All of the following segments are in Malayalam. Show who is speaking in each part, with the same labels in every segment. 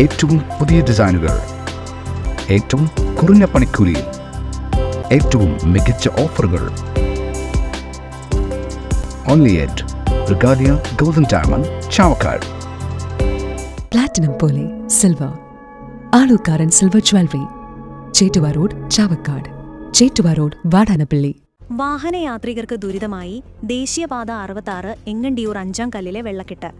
Speaker 1: ഏറ്റവും പുതിയ ഡിസൈനുകൾ ഏറ്റവും കുറഞ്ഞ പണിക്കൂലിയിൽ ഏറ്റവും മികച്ച ഓഫറുകൾ. Only at Regalia golden diamond Chavakkad
Speaker 2: platinum പോലെ silver Alookkaran silver jewellery Chettuva road Chavakkad Chettuva road Vadanappally.
Speaker 3: വാഹനയാത്രികർക്ക് ദുരിതമായി ദേശീയപാത അറുപത്താറ് എങ്ങണ്ടിയൂർ അഞ്ചാം കല്ലിലെ വെള്ളക്കെട്ട്.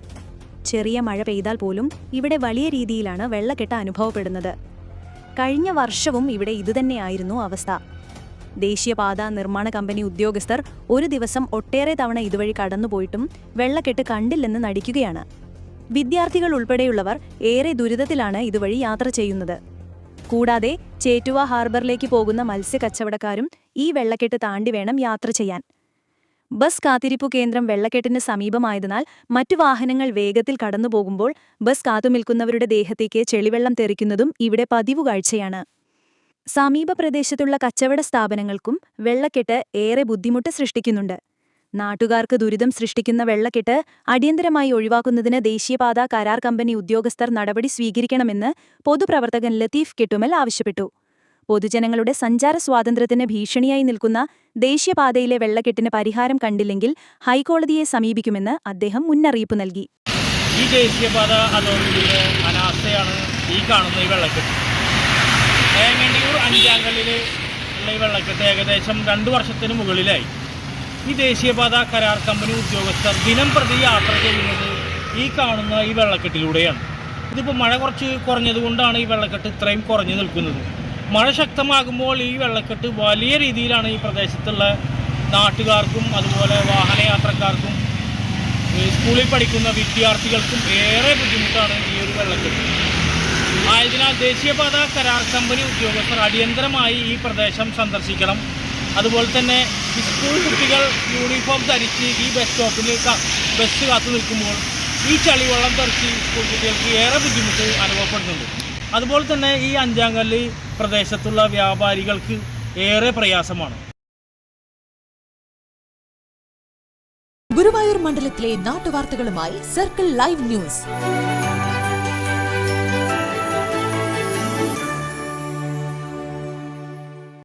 Speaker 3: ചെറിയ മഴ പെയ്താൽ പോലും ഇവിടെ വലിയ രീതിയിലാണ് വെള്ളക്കെട്ട് അനുഭവപ്പെടുന്നത്. കഴിഞ്ഞ വർഷവും ഇവിടെ ഇതുതന്നെയായിരുന്നു അവസ്ഥ. ദേശീയപാത നിർമ്മാണ കമ്പനി ഉദ്യോഗസ്ഥർ ഒരു ദിവസം ഒട്ടേറെ തവണ ഇതുവഴി കടന്നുപോയിട്ടും വെള്ളക്കെട്ട് കണ്ടില്ലെന്ന് നടിക്കുകയാണ്. വിദ്യാർത്ഥികൾ ഉൾപ്പെടെയുള്ളവർ ഏറെ ദുരിതത്തിലാണ് ഇതുവഴി യാത്ര ചെയ്യുന്നത്. കൂടാതെ ചേറ്റുവ ഹാർബറിലേക്ക് പോകുന്ന മത്സ്യ കച്ചവടക്കാരും ഈ വെള്ളക്കെട്ട് താണ്ടി വേണം യാത്ര ചെയ്യാൻ. ബസ് കാത്തിരിപ്പു കേന്ദ്രം വെള്ളക്കെട്ടിന് സമീപമായതിനാൽ മറ്റു വാഹനങ്ങൾ വേഗത്തിൽ കടന്നുപോകുമ്പോൾ ബസ് കാത്തുനിൽക്കുന്നവരുടെ ദേഹത്തേക്ക് ചെളിവെള്ളം തെറിക്കുന്നതും ഇവിടെ പതിവു കാഴ്ചയാണ്. സമീപ പ്രദേശത്തുള്ള കച്ചവട സ്ഥാപനങ്ങൾക്കും വെള്ളക്കെട്ട് ഏറെ ബുദ്ധിമുട്ട് സൃഷ്ടിക്കുന്നുണ്ട്. നാട്ടുകാർക്ക് ദുരിതം സൃഷ്ടിക്കുന്ന വെള്ളക്കെട്ട് അടിയന്തരമായി ഒഴിവാക്കുന്നതിന് ദേശീയപാത കരാർ കമ്പനി ഉദ്യോഗസ്ഥർ നടപടി സ്വീകരിക്കണമെന്ന് പൊതുപ്രവർത്തകൻ ലത്തീഫ് കെട്ടുമൽ ആവശ്യപ്പെട്ടു. പൊതുജനങ്ങളുടെ സഞ്ചാര സ്വാതന്ത്ര്യത്തിന് ഭീഷണിയായി നിൽക്കുന്ന ദേശീയപാതയിലെ വെള്ളക്കെട്ടിന് പരിഹാരം കണ്ടില്ലെങ്കിൽ ഹൈക്കോടതിയെ സമീപിക്കുമെന്ന് അദ്ദേഹം മുന്നറിയിപ്പ് നൽകി.
Speaker 4: ഈ ദേശീയപാത അനാസ്ഥയാണ് ഈ കാണുന്ന ഈ വെള്ളക്കെട്ട്. ഏങ്ങണ്ടിയൂർ അഞ്ചാങ്കല്ലിൽ ഉള്ള ഈ വെള്ളക്കെട്ട് ഏകദേശം രണ്ടു വർഷത്തിന് മുകളിലായി. ഈ ദേശീയപാത കരാർ കമ്പനി ഉദ്യോഗസ്ഥർ ദിനം പ്രതി യാത്ര ചെയ്യുന്നത് ഈ കാണുന്ന ഈ വെള്ളക്കെട്ടിലൂടെയാണ്. ഇതിപ്പോൾ മഴ കുറച്ച് കുറഞ്ഞതുകൊണ്ടാണ് ഈ വെള്ളക്കെട്ട് ഇത്രയും കുറഞ്ഞു നിൽക്കുന്നത്. മഴ ശക്തമാകുമ്പോൾ ഈ വെള്ളക്കെട്ട് വലിയ രീതിയിലാണ് ഈ പ്രദേശത്തുള്ള നാട്ടുകാർക്കും അതുപോലെ വാഹനയാത്രക്കാർക്കും സ്കൂളിൽ പഠിക്കുന്ന വിദ്യാർത്ഥികൾക്കും ഏറെ ബുദ്ധിമുട്ടാണ് ഈ ഒരു വെള്ളക്കെട്ട്. ആയതിനാൽ ദേശീയപാത കരാർ കമ്പനി ഉദ്യോഗസ്ഥർ അടിയന്തരമായി ഈ പ്രദേശം സന്ദർശിക്കണം. അതുപോലെ തന്നെ സ്കൂൾ കുട്ടികൾ യൂണിഫോം ധരിച്ച് ഈ ബസ് സ്റ്റോപ്പിൽ ബസ് കാത്തു നിൽക്കുമ്പോൾ ഈ ചളിവെള്ളം തെറിച്ച് സ്കൂൾ കുട്ടികൾക്ക് ഏറെ ബുദ്ധിമുട്ട് അനുഭവപ്പെടുന്നുണ്ട്. അതുപോലെ തന്നെ ഈ അഞ്ചാങ്കല്ല് പ്രദേശത്തുള്ള വ്യാപാരികൾക്ക് ഏറെ പ്രയാസമാണ്.
Speaker 5: ഗുരുവായൂർ മണ്ഡലത്തിലെ നാട്ടുവാർത്തകളുമായി സർക്കിൾ ലൈവ് ന്യൂസ്.